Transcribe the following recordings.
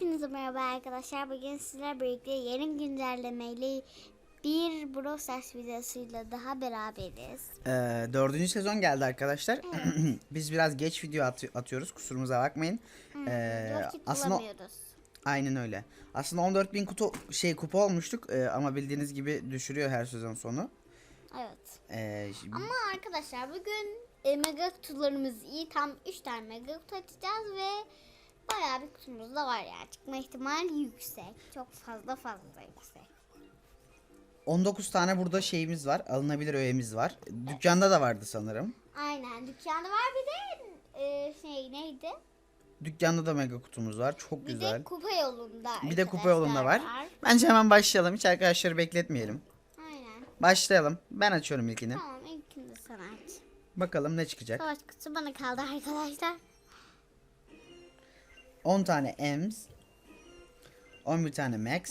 Hepinize merhaba arkadaşlar. Bugün sizlerle birlikte yeni güncellemeyle bir Brawl Stars videosuyla daha beraberiz. Ee, dördüncü sezon geldi arkadaşlar. Biz biraz geç video atı- atıyoruz. Kusurumuza bakmayın. Ee, Vakit aslında aynen öyle. Aslında 14.000 kutu şey kupa olmuştuk Ee, ama bildiğiniz gibi düşürüyor her sezon sonu. Evet. Ee, şimdi- Ama arkadaşlar bugün e, mega kutularımız iyi. Tam 3 tane mega kutu açacağız ve bayağı bir kutumuz da var yani. Çıkma ihtimali yüksek. Çok fazla fazla yüksek. 19 tane burada şeyimiz var. Alınabilir öğemiz var. Dükkanda da vardı sanırım. Aynen. Dükkanda var bir de e, şey neydi? Dükkanda da mega kutumuz var. Çok Bir güzel. de kupa yolunda. Bir de kupa yolunda var. arkadaşlar Bence hemen başlayalım. Hiç arkadaşları bekletmeyelim. Aynen. Başlayalım. Ben açıyorum ilkini. Tamam ilkini de sana aç. Bakalım ne çıkacak. Savaş kutusu bana kaldı arkadaşlar. 10 tane Ems. 11 tane Max. Max.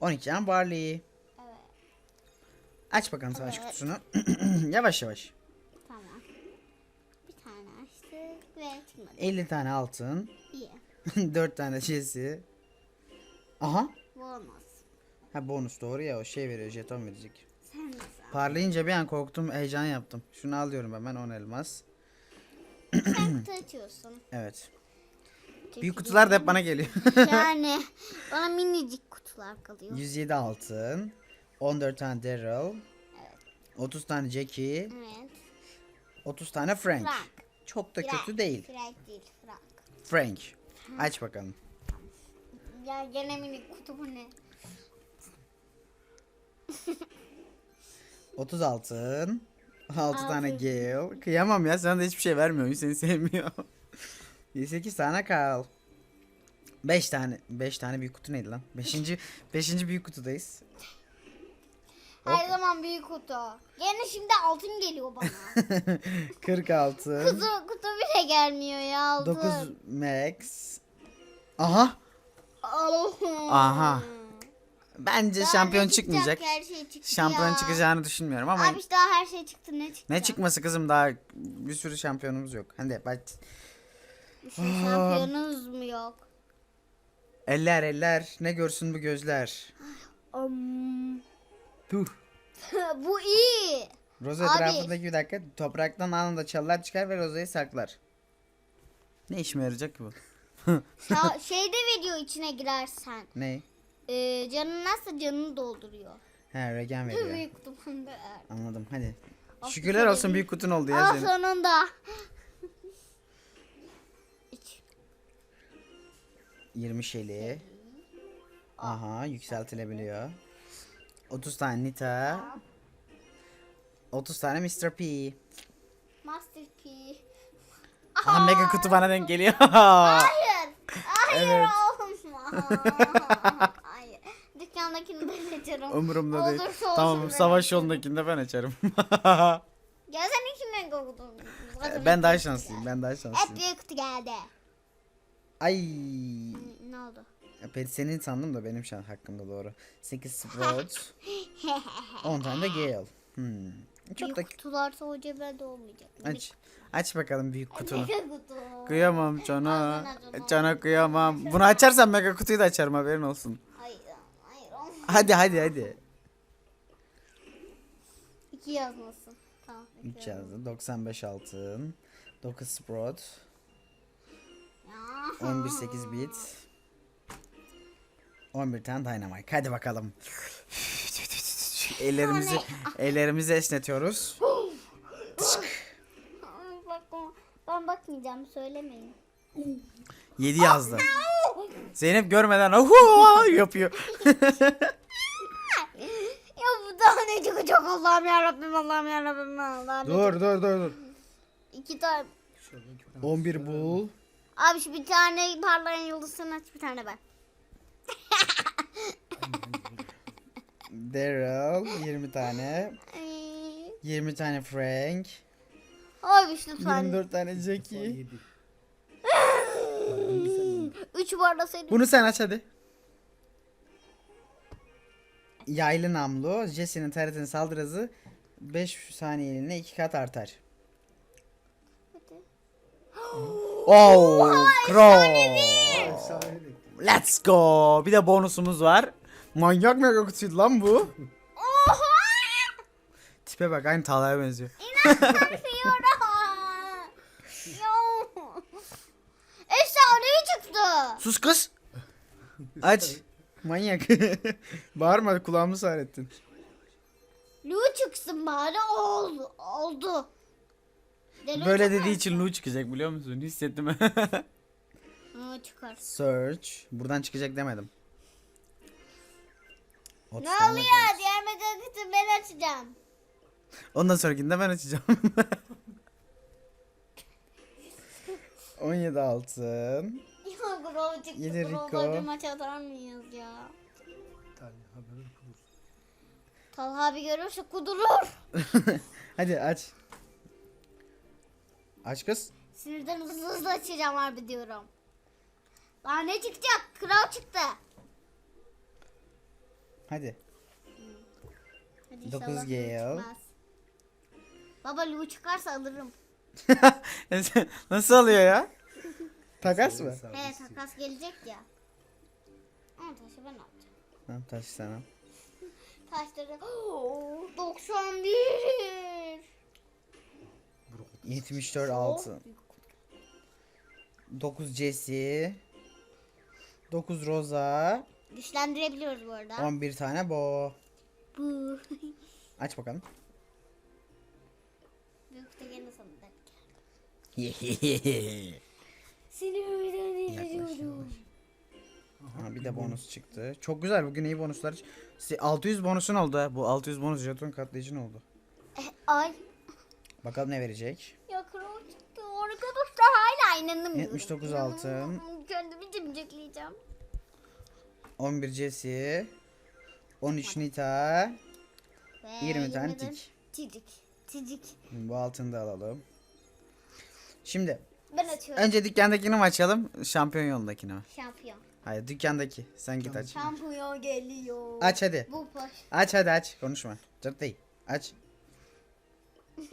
12 tane Barley. Evet. Aç bakalım savaş Evet. kutusunu. yavaş yavaş. Tamam. Bir tane açtık ve çıkmadı. 50 tane altın. İyi. 4 tane Jesse. Aha. Bonus. Ha bonus doğru ya o şey veriyor jeton verecek. Sen sağ. Parlayınca bir an korktum heyecan yaptım. Şunu alıyorum hemen 10 elmas. Sen kutu açıyorsun. Evet. Büyük kutular da hep bana geliyor. Yani bana minicik kutular kalıyor. 107 altın. 14 tane Daryl. 30 tane Jackie. Evet. 30 tane Frank. Frank. Çok da Frank. kötü değil. Frank değil Frank. Frank. Aç bakalım. Ya gene minik kutu bu ne? 30 altın. 6 Altın. tane Gale. Kıyamam ya sana da hiçbir şey vermiyor. Seni sevmiyor. 8 tane Carl. 5 tane 5 tane büyük kutu neydi lan? 5. 5. büyük kutudayız. Her zaman büyük kutu. Gene şimdi altın geliyor bana. 40 altın. kutu, kutu bile gelmiyor ya altın. 9 Max. Aha. Aha. Bence Daha şampiyon çıkmayacak. Her şey çıktı Şampiyon ya. çıkacağını düşünmüyorum ama Abi işte daha her şey çıktı ne çıktı? ne çıkması kızım daha bir sürü şampiyonumuz yok. Hadi bak. Şey şampiyonunuz mu yok? Eller eller ne görsün bu gözler. Um, Tuh. bu iyi. Roza Abi. etrafındaki bir dakika topraktan anında çalılar çıkar ve Roza'yı saklar. Ne işime yarayacak ki bu? Şa- şey de veriyor içine girersen. Ne? Ee, canın nasıl canını dolduruyor. He regen veriyor. Büyük er. Anladım hadi. Ah, Şükürler olsun büyük kutun oldu ya Aa senin. sonunda. 20 şeli. Aha yükseltilebiliyor. 30 tane Nita. 30 tane Mr. P. Master P. Aha mega kutu bana denk geliyor. Hayır. Hayır Evet. olma. Hayır. Dükkandakini ben açarım. Umurumda değil. Olursa Tamam savaş yolundakini de ben açarım. Ya sen iki mega kutu. Zaten ben daha şanslıyım. Ben daha Hep şanslıyım. büyük kutu geldi. Ay. Ben senin sandım da benim şan hakkımda doğru. 8 Sprout. 10 tane de Gale. Hmm. Çok da büyük kutularsa o cebelde olmayacak. aç. Aç bakalım büyük kutunu. Mega kutu. Kıyamam cana. Cana. Kıyamam. Bunu açarsan mega kutuyu da açarım haberin olsun. Hayır. Hayır olmaz. Hadi hadi hadi. İki yazmasın. Tamam. iki 3 yazdı. 95 altın. 9 Sprout. Ya. 11 8 bit. 11 tane Dynamite. Hadi bakalım. Ellerimizi ellerimizi esnetiyoruz. Ben bakmayacağım söylemeyin. 7 yazdı. Zeynep görmeden ohu yapıyor. Ya bu daha ne çıkacak Allah'ım yarabbim Allah'ım yarabbim Allah'ım. dur dur dur dur. İki tane. 11 bull. Abi şu bir tane parlayan yıldızını aç bir tane ben. Daryl 20 tane. Ay. 20 tane Frank. Abi şu lütfen. 24 tane Jackie. Üç parlasaydı. Bunu sen aç hadi. Yaylı namlu. Jesse'nin taretinin saldırı hızı 5 saniyeliğine 2 kat artar. Oh, Crow. Let's go. Bir de bonusumuz var. Manyak mega kutuydu lan bu. Oha! Tipe bak aynı Talha'ya benziyor. İnanmıyorum. Yo. Efsanevi çıktı. Sus kız. Aç. Manyak. Bağırma kulağımı sağrettin. Lu çıksın bari oldu. Oldu. Böyle çıkar. dediği için Lu çıkacak biliyor musun? Hissettim. Hı, çıkar. Search. Buradan çıkacak demedim. Ne 30 tane oluyor? kaldı. Diğer mega kutu ben açacağım. Ondan sonrakinde ben açacağım. 17 altın. Ya Grove çıktı. Grove'la Rico. bir maç atar mıyız ya? Talha haberi kudur. Talha abi görürse kudurur. Hadi aç. Aç kız. Sinirden hızlı hızlı açacağım harbi diyorum. Daha ne çıkacak? Kral çıktı. Hadi. Hadi Dokuz inşallah Lu Gale. çıkmaz. Baba Lu çıkarsa alırım. Nasıl alıyor ya? Takas mı? He takas gelecek ya. Ama taşı ben alacağım. Tamam taş sana. Taşları 91. 74 altın. 9 Jesse. 9 Rosa. Güçlendirebiliyoruz bu arada. 11 tane bo. Bu. Aç bakalım. Büyük de gene sanırım. Sinirden ediyorum. Ha, bir de bonus çıktı. Çok güzel bugün iyi bonuslar. Si- 600 bonusun oldu ha. Bu 600 bonus jeton katlayıcın oldu. Ay. Bakalım ne verecek. Ya kral çıktı. Arkadaşlar hala inanamıyorum. 79 altın. Kendimi cimcikleyeceğim. 11 Jesse. 13 Nita. Ve 20 tane tik. Cicik. Cicik. Bu altını da alalım. Şimdi Ben açıyorum. önce dükkandakini mi açalım? Şampiyon yolundakini mi? Şampiyon. Hayır dükkandaki. Sen git aç. Şampiyon geliyor. Aç hadi. Bu baş. Aç hadi aç. Konuşma. Cırt değil. Aç.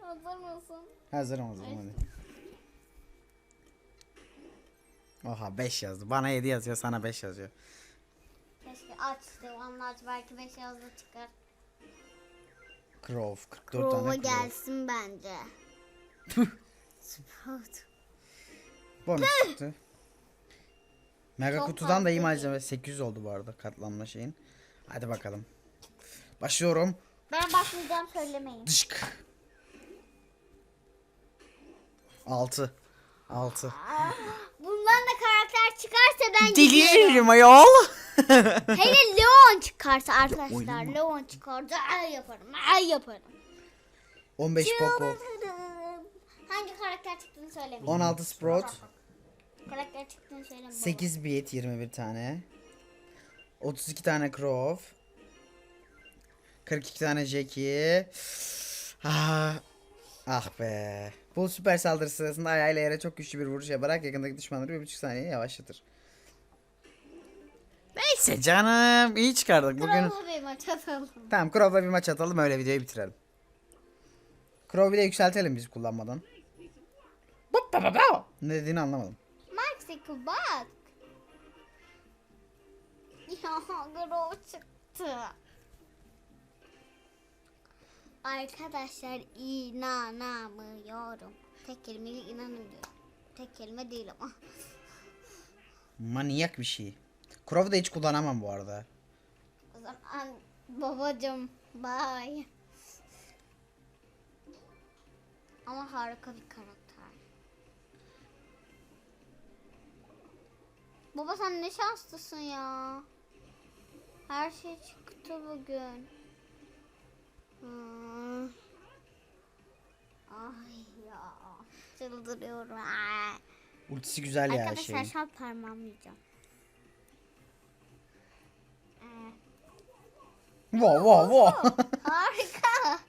Hazır mısın? Hazırım o zaman hadi. Oha 5 yazdı. Bana 7 yazıyor sana 5 yazıyor. Keşke aç devamlı aç. Belki 5 yazda çıkar. Crow 44 Prova tane Crow. gelsin bence. Sprout. Bonus çıktı. Mega Çok kutudan da iyi malzeme 800 oldu bu arada katlanma şeyin. Hadi bakalım. Başlıyorum. Ben bakmayacağım söylemeyin. Dışk. 6. 6. Çıkarsa ben Deliririm ayol. Hele Leon çıkarsa arkadaşlar. Leon çıkarsa ay yaparım. Ay yaparım. 15 Poco. Hangi karakter çıktığını söylemeyin. 16 Sprout. Karakter çıktığını söylemeyin. 8 Beat 21 tane. 32 tane Crow. 42 tane Jackie. Ah, ah be. Bu süper saldırı sırasında ayağıyla yere çok güçlü bir vuruş yaparak yakındaki düşmanları bir buçuk saniye yavaşlatır. Neyse canım iyi çıkardık bugün. Kral'a bir maç atalım. Tamam Crow'la bir maç atalım öyle videoyu bitirelim. Crow'u bir de yükseltelim biz kullanmadan. Bop, bop, bop, bop. Ne dediğini anlamadım. Mexico bak. Ya Grove çıktı. Arkadaşlar inanamıyorum. Tek kelimeyle inanamıyorum. Tek kelime değil ama. Manyak bir şey. Crow'u da hiç kullanamam bu arada. O zaman babacım bye. Ama harika bir karakter. Baba sen ne şanslısın ya. Her şey çıktı bugün. Hmm. Ay. Çıldırıyorum. Ultisi güzel ya Arkadaşlar şeyin. şu an parmağımı yiyeceğim. Wow wow wow. Harika.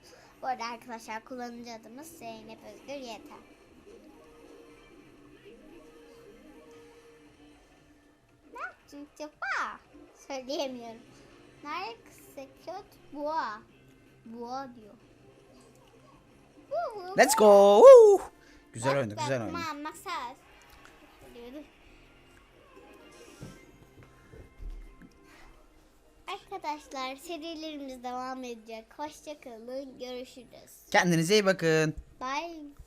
Bu arada arkadaşlar kullanıcı adımız Zeynep Özgür Yeter. Acaba? Söyleyemiyorum. Nerede köt boğa? Boğa diyor. Let's go. Woo. Güzel oynadı, güzel oynadı. Maksat. Arkadaşlar serilerimiz devam edecek. Hoşçakalın. Görüşürüz. Kendinize iyi bakın. Bye.